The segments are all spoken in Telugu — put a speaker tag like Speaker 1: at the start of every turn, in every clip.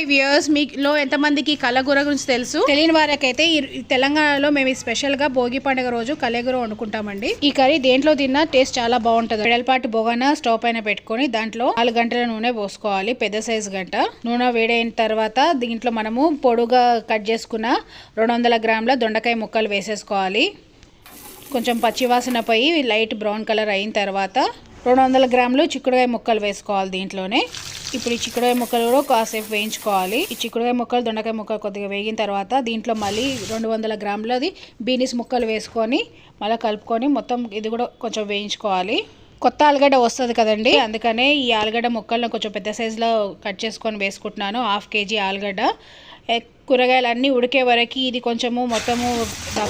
Speaker 1: ఫైవ్ ఇయర్స్ మీలో ఎంతమందికి కలగూర గురించి తెలుసు? తెలియని వారికైతే ఈ తెలంగాణలో మేము స్పెషల్గా భోగి పండుగ రోజు కలగూర వండుకుంటామండి. ఈ కర్రీ దేంట్లో తిన్నా టేస్ట్ చాలా బాగుంటుంది. వెడల్పాటి బొగన స్టవ్ పైన పెట్టుకొని దాంట్లో నాలుగు గంటల నూనె పోసుకోవాలి పెద్ద సైజు గంట. నూనె వేడైన తర్వాత దీంట్లో మనము పొడుగా కట్ చేసుకున్న రెండు వందల గ్రాముల దొండకాయ ముక్కలు వేసేసుకోవాలి. కొంచెం పచ్చివాసన పోయి లైట్ బ్రౌన్ కలర్ అయిన తర్వాత రెండు వందల గ్రాములు చిక్కుడుకాయ ముక్కలు వేసుకోవాలి దీంట్లోనే. ఇప్పుడు ఈ చిక్కుడుకాయ ముక్కలు కూడా కాసేపు వేయించుకోవాలి. ఈ చిక్కుడుకాయ ముక్కలు దొండకాయ ముక్కలు కొద్దిగా వేగిన తర్వాత దీంట్లో మళ్ళీ రెండు వందల గ్రాములది బీనీస్ ముక్కలు వేసుకొని మళ్ళీ కలుపుకొని మొత్తం ఇది కూడా కొంచెం వేయించుకోవాలి. కొత్త ఆలుగడ్డ వస్తుంది కదండి అందుకనే ఈ ఆలుగడ్డ ముక్కలను కొంచెం పెద్ద సైజులో కట్ చేసుకొని వేసుకుంటున్నాను. హాఫ్ కేజీ ఆలుగడ్డ. ఎ- కూరగాయలు అన్నీ ఉడికే వరకు ఇది కొంచెము మొత్తము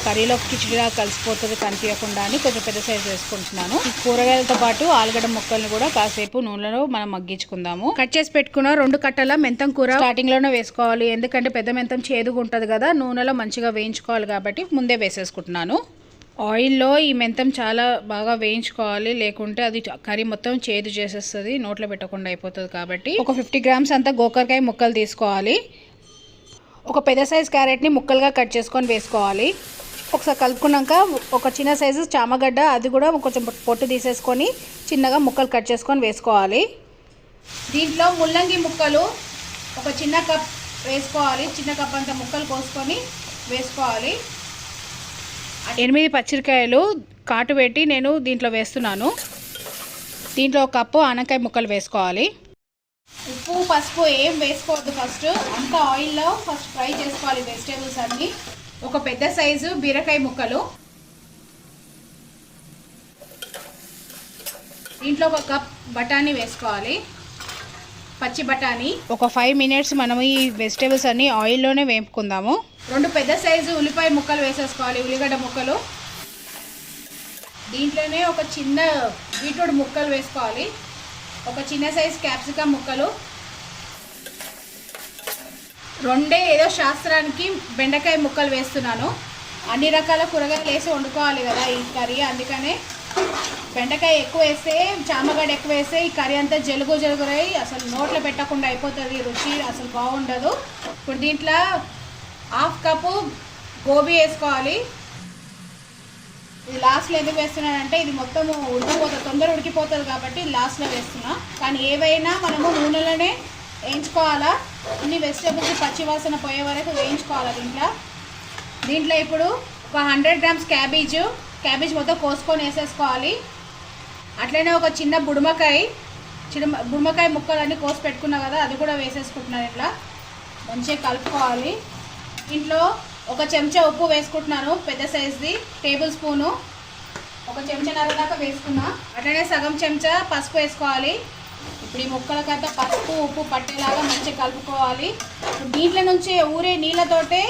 Speaker 1: కర్రీలో కిచిడిగా కలిసిపోతుంది కనిపించకుండా అని కొంచెం పెద్ద సైజు వేసుకుంటున్నాను. ఈ కూరగాయలతో పాటు ఆలుగడ్డ ముక్కల్ని కూడా కాసేపు నూనెలో మనం మగ్గించుకుందాము. కట్ చేసి పెట్టుకున్న రెండు కట్టల మెంతం కూర స్టార్టింగ్లోనే వేసుకోవాలి ఎందుకంటే పెద్ద మెంతం చేదుగా ఉంటుంది కదా నూనెలో మంచిగా వేయించుకోవాలి కాబట్టి ముందే వేసేసుకుంటున్నాను. ఆయిల్లో ఈ మెంతం చాలా బాగా వేయించుకోవాలి లేకుంటే అది కర్రీ మొత్తం చేదు చేసేస్తుంది నోట్లో పెట్టకుండా అయిపోతుంది కాబట్టి. ఒక ఫిఫ్టీ గ్రామ్స్ అంతా గోకరకాయ ముక్కలు తీసుకోవాలి. ఒక పెద్ద సైజ్ క్యారెట్ని ముక్కలుగా కట్ చేసుకొని వేసుకోవాలి. ఒకసారి కలుపుకున్నాక ఒక చిన్న సైజు చామగడ్డ అది కూడా కొంచెం పొట్టు తీసేసుకొని చిన్నగా ముక్కలు కట్ చేసుకొని వేసుకోవాలి. దీంట్లో ముల్లంగి ముక్కలు ఒక చిన్న కప్ వేసుకోవాలి. చిన్న కప్ అంత ముక్కలు కోసుకొని వేసుకోవాలి. ఎనిమిది పచ్చిమిరకాయలు కాటు పెట్టి నేను దీంట్లో వేస్తున్నాను. దీంట్లో ఒక కప్పు ఆనకాయ ముక్కలు వేసుకోవాలి. ఉప్పు పసుపు ఏం వేసుకోవద్దు ఫస్ట్. అంత ఆయిల్లో ఫస్ట్ ఫ్రై చేసుకోవాలి వెజిటేబుల్స్ అన్ని. ఒక పెద్ద సైజు బీరకాయ ముక్కలు. దీంట్లో ఒక కప్ బఠానీ వేసుకోవాలి. పచ్చి బఠానీ. ఒక ఫైవ్ మినిట్స్ మనం ఈ వెజిటేబుల్స్ అన్ని ఆయిల్లోనే వేపుకుందాము. రెండు పెద్ద సైజు ఉల్లిపాయ ముక్కలు వేసేసుకోవాలి ఉల్లిగడ్డ ముక్కలు. దీంట్లోనే ఒక చిన్న బీట్రూట్ ముక్కలు వేసుకోవాలి. ఒక చిన్న సైజు క్యాప్సికమ్ ముక్కలు. రెండే ఏదో శాస్త్రానికి బెండకాయ ముక్కలు వేస్తున్నాను. అన్ని రకాల కూరగాయలు వేసి వండుకోవాలి కదా ఈ కర్రీ. అందుకనే బెండకాయ ఎక్కువ వేస్తే చామగడ్డ ఎక్కువ వేస్తే ఈ కర్రీ అంతా జలుగు జలుగురై అసలు నోట్లో పెట్టకుండా అయిపోతుంది రుచి అసలు బాగుండదు. ఇప్పుడు దీంట్లో హాఫ్ కప్పు గోబీ వేసుకోవాలి. ఇది లాస్ట్లో ఎందుకు వేస్తున్నానంటే ఇది మొత్తం ఉడికిపోతుంది తొందర ఉడికిపోతుంది కాబట్టి లాస్ట్లో వేస్తున్నా. కానీ ఏవైనా మనము నూనెలోనే వేయించుకోవాలా? అన్ని వెజిటేబుల్స్ పచ్చివాసన పోయే వరకు వేయించుకోవాలి దీంట్లో. దీంట్లో ఇప్పుడు ఒక హండ్రెడ్ గ్రామ్స్ క్యాబేజ్ క్యాబేజ్ మొత్తం కోసుకొని వేసేసుకోవాలి. అట్లనే ఒక చిన్న బుడమకాయ చిన్న బుడుమకాయ ముక్కలన్నీ కోసి పెట్టుకున్నా కదా అది కూడా వేసేసుకుంటున్నాను ఇట్లా. మంచిగా కలుపుకోవాలి. ఇంట్లో ఒక చెంచా ఉప్పు వేసుకుంటున్నాను పెద్ద సైజ్ది టేబుల్ స్పూను. ఒక చెంచా నర దాకా వేసుకున్నా. అట్లనే సగం చెంచా పసుపు వేసుకోవాలి. ఇప్పుడు ఈ ముక్కలకంతా పసుపు ఉప్పు పట్టేలాగా మంచిగా కలుపుకోవాలి. ఇప్పుడు దీంట్లో నుంచి ఊరే నీళ్ళతోటే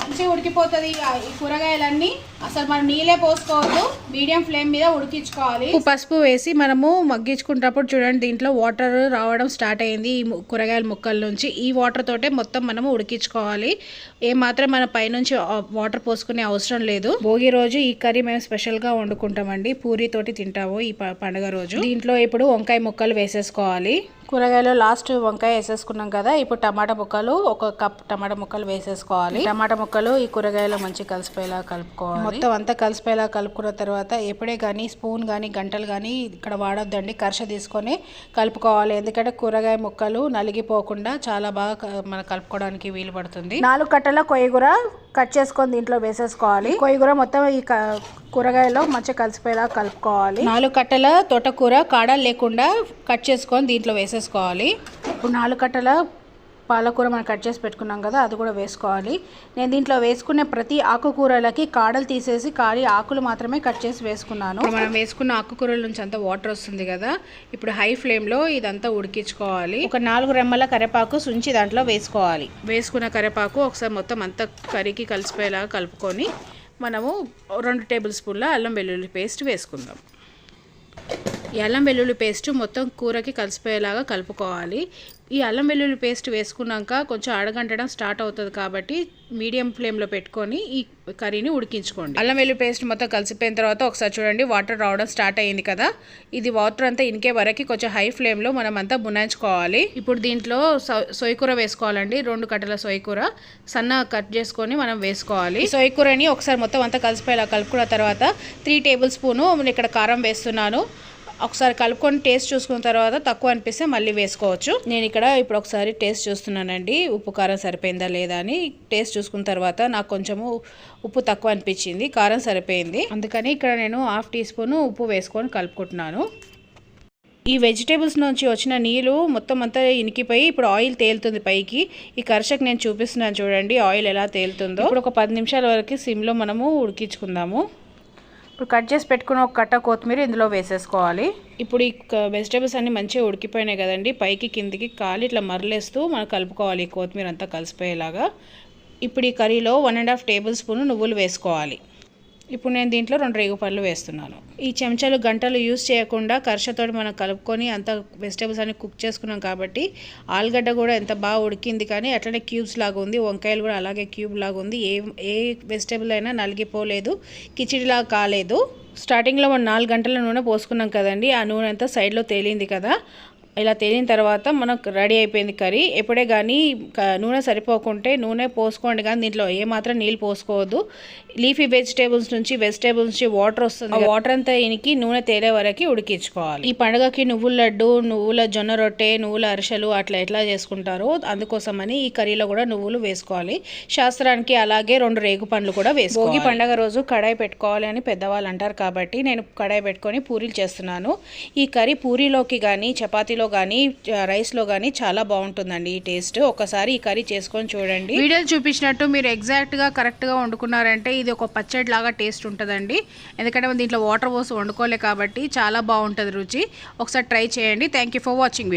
Speaker 1: మంచిగా ఉడికిపోతుంది ఈ కూరగాయలన్నీ. అసలు మనం నీళ్ళే పోసుకోవద్దు మీడియం ఫ్లేమ్ మీద ఉడికించుకోవాలి. పసుపు వేసి మనము మగ్గించుకున్నప్పుడు చూడండి దీంట్లో వాటర్ రావడం స్టార్ట్ అయింది ఈ కూరగాయల ముక్కల నుంచి. ఈ వాటర్ తోటే మొత్తం మనము ఉడికించుకోవాలి. ఏ మాత్రం మన పైనుంచి వాటర్ పోసుకునే అవసరం లేదు. భోగి రోజు ఈ కర్రీ మేము స్పెషల్గా వండుకుంటామండి. పూరి తోటి తింటాము ఈ ప- పండుగ రోజు. దీంట్లో ఇప్పుడు వంకాయ ముక్కలు వేసేసుకోవాలి. కూరగాయలు లాస్ట్ వంకాయ వేసేసుకున్నాం కదా ఇప్పుడు టమాటా ముక్కలు ఒక కప్ టమాటా ముక్కలు వేసేసుకోవాలి. టమాటా ముక్కలు ఈ కూరగాయలు మంచి కలిసిపోయేలా కలుపుకోవాలి. మొత్తం అంతా కలిసిపోయేలా కలుపుకున్న తర్వాత ఎప్పుడే కానీ స్పూన్ కానీ గంటలు కానీ ఇక్కడ వాడొద్దండి. కర్ష తీసుకొని కలుపుకోవాలి. ఎందుకంటే కూరగాయ ముక్కలు నలిగిపోకుండా చాలా బాగా మన కలుపుకోవడానికి వీలు పడుతుంది. నాలుగు కట్టల కొయ్యగూర కట్ చేసుకొని దీంట్లో వేసేసుకోవాలి. కొయ్యగూర మొత్తం ఈ కూరగాయలో మంచిగా కలిసిపోయేలా కలుపుకోవాలి. నాలుగు కట్టల తోటకూర కాడ లేకుండా కట్ చేసుకొని దీంట్లో వేసేసుకోవాలి. ఇప్పుడు నాలుగు కట్టల పాలకూర మనం కట్ చేసి పెట్టుకున్నాం కదా అది కూడా వేసుకోవాలి. నేను దీంట్లో వేసుకునే ప్రతి ఆకుకూరలకి కాడలు తీసేసి ఖాళీ ఆకులు మాత్రమే కట్ చేసి వేసుకున్నాను. మనం వేసుకున్న ఆకుకూరల నుంచి అంతా వాటర్ వస్తుంది కదా ఇప్పుడు హై ఫ్లేమ్లో ఇదంతా ఉడికించుకోవాలి. ఒక నాలుగు రెమ్మల కరివేపాకు సుంచి దాంట్లో వేసుకోవాలి. వేసుకున్న కరివేపాకు ఒకసారి మొత్తం అంతా కర్రీకి కలిసిపోయేలాగా కలుపుకొని మనము రెండు టేబుల్ స్పూన్ల అల్లం వెల్లుల్లి పేస్ట్ వేసుకుందాం. ఈ అల్లం వెల్లుల్లి పేస్ట్ మొత్తం కూరకి కలిసిపోయేలాగా కలుపుకోవాలి. ఈ అల్లం వెల్లుల్లి పేస్ట్ వేసుకున్నాక కొంచెం అడగంటడం స్టార్ట్ అవుతుంది కాబట్టి మీడియం ఫ్లేమ్లో పెట్టుకొని ఈ కర్రీని ఉడికించుకోండి. అల్లం వెల్లుల్లి పేస్ట్ మొత్తం కలిసిపోయిన తర్వాత ఒకసారి చూడండి వాటర్ రావడం స్టార్ట్ అయ్యింది కదా. ఇది వాటర్ అంతా ఇనికే వరకు కొంచెం హై ఫ్లేమ్లో మనం అంతా బునాయించుకోవాలి ఇప్పుడు దీంట్లో సొ- సొయ్యకూర వేసుకోవాలండి రెండు కట్టల సొయ్యకూర సన్న కట్ చేసుకొని మనం వేసుకోవాలి. సొయ్యకూరని ఒకసారి మొత్తం అంతా కలిసిపోయేలా కలుపుకున్న తర్వాత త్రీ టేబుల్ స్పూను నేను ఇక్కడ కారం వేస్తున్నాను. ఒకసారి కలుపుకొని టేస్ట్ చూసుకున్న తర్వాత తక్కువ అనిపిస్తే మళ్ళీ వేసుకోవచ్చు. నేను ఇక్కడ ఇప్పుడు ఒకసారి టేస్ట్ చూస్తున్నానండి. ఉప్పు కారం సరిపోయిందా లేదా అని టేస్ట్ చూసుకున్న తర్వాత నాకు కొంచెము ఉప్పు తక్కువ అనిపించింది కారం సరిపోయింది. అందుకని ఇక్కడ నేను హాఫ్ టీ స్పూన్ ఉప్పు వేసుకొని కలుపుకుంటున్నాను. ఈ వెజిటేబుల్స్ నుంచి వచ్చిన నీళ్ళు మొత్తం అంతా ఇనికిపోయి ఇప్పుడు ఆయిల్ తేలుతుంది పైకి. ఈ కర్షకు నేను చూపిస్తున్నాను చూడండి ఆయిల్ ఎలా తేలుతుందో. ఇప్పుడు ఒక పది నిమిషాల వరకు సిమ్లో మనము ఉడికించుకుందాము. ఇప్పుడు కట్ చేసి పెట్టుకున్న ఒక కట్ట కొత్తిమీర ఇందులో వేసేసుకోవాలి. ఇప్పుడు ఈ వెజిటేబుల్స్ అన్నీ మంచిగా ఉడికిపోయినాయి కదండి. పైకి కిందికి కాలి ఇట్లా మరలేస్తూ మనం కలుపుకోవాలి ఈ కొత్తిమీర అంతా కలిసిపోయేలాగా. ఇప్పుడు ఈ కర్రీలో one and half tablespoon నువ్వులు వేసుకోవాలి. ఇప్పుడు నేను దీంట్లో రెండు రేగు పళ్ళు వేస్తున్నాను. ఈ చెంచాలు గంటలు యూస్ చేయకుండా కర్షతో మనం కలుపుకొని అంత వెజిటేబుల్స్ అన్ని కుక్ చేసుకున్నాం కాబట్టి ఆలుగడ్డ కూడా ఎంత బాగా ఉడికింది కానీ అట్లనే క్యూబ్స్ లాగా ఉంది. వంకాయలు కూడా అలాగే క్యూబ్ లాగా ఉంది. ఏ ఏ వెజిటేబుల్ అయినా నలిగిపోలేదు. కిచిడిలాగా కాలేదు. స్టార్టింగ్లో మనం నాలుగు గంటల నూనె పోసుకున్నాం కదండి. ఆ నూనె అంతా సైడ్లో తేలింది కదా. ఇలా తేలిన తర్వాత మనకు రెడీ అయిపోయింది కర్రీ. ఎప్పుడే కానీ నూనె సరిపోకుంటే నూనె పోసుకోండి కానీ దీంట్లో ఏమాత్రం నీళ్ళు పోసుకోవద్దు. లీఫీ వెజిటేబుల్స్ నుంచి వెజిటేబుల్స్ నుంచి వాటర్ వస్తుంది వాటర్ అంతా ఇనికి నూనె తేలే వరకు ఉడికించుకోవాలి. ఈ పండుగకి నువ్వుల లడ్డు నువ్వుల జొన్న రొట్టె నువ్వుల అరిసెలు అట్లా ఎట్లా చేసుకుంటారో అందుకోసమని ఈ కర్రీలో కూడా నువ్వులు వేసుకోవాలి. శాస్త్రానికి అలాగే రెండు రేగు పండ్లు కూడా వేసుకోవాలి. భోగి పండగ రోజు కడాయి పెట్టుకోవాలి అని పెద్దవాళ్ళు అంటారు కాబట్టి నేను కడాయి పెట్టుకొని పూరీలు చేస్తున్నాను. ఈ కర్రీ పూరీలోకి కానీ చపాతీలో కానీ రైస్లో కానీ చాలా బాగుంటుందండి ఈ టేస్ట్. ఒకసారి ఈ కర్రీ చేసుకొని చూడండి. వీడియోలు చూపించినట్టు మీరు ఎగ్జాక్ట్గా కరెక్ట్గా వండుకున్నారంటే ఇది ఒక పచ్చడి లాగా టేస్ట్ ఉంటుందండి. ఎందుకంటే మనం దీంట్లో వాటర్ పోసి వండుకోలే కాబట్టి చాలా బాగుంటుంది రుచి. ఒకసారి ట్రై చేయండి. Thank you for watching video.